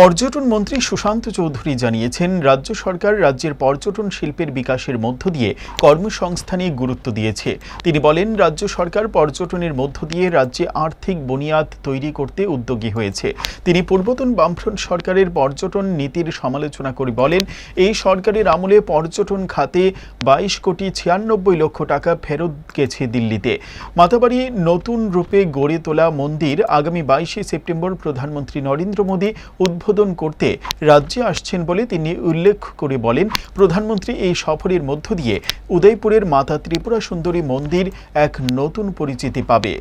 পর্যটন মন্ত্রী সুশান্ত চৌধুরী জানিয়েছেন, রাজ্য সরকার রাজ্যের পর্যটন শিল্পের বিকাশের মধ্য দিয়ে কর্মসংস্থানে গুরুত্ব দিয়েছে। তিনি বলেন, রাজ্য সরকার পর্যটনের মধ্য দিয়ে রাজ্যে আর্থিক বুনিয়াদ তৈরি করতে উদ্যোগী হয়েছে। তিনি পূর্বতন বামফ্রন্ট সরকারের পর্যটন নীতির সমালোচনা করে বলেন, এই সরকারের আমলে পর্যটন খাতে বাইশ কোটি ছিয়ানব্বই লক্ষ টাকা ফেরত গেছে দিল্লিতে। মাতাবাড়ি নতুন রূপে গড়ে তোলা মন্দির আগামী বাইশে সেপ্টেম্বর প্রধানমন্ত্রী নরেন্দ্র মোদী উদ্বোধন করতে রাজ্যে আসছেন বলে তিনি উল্লেখ করে বলেন, প্রধানমন্ত্রী এই সফরের মধ্য দিয়ে উদয়পুরের মাতা ত্রিপুরা সুন্দরী মন্দির এক নতুন পরিচিতি পাবে।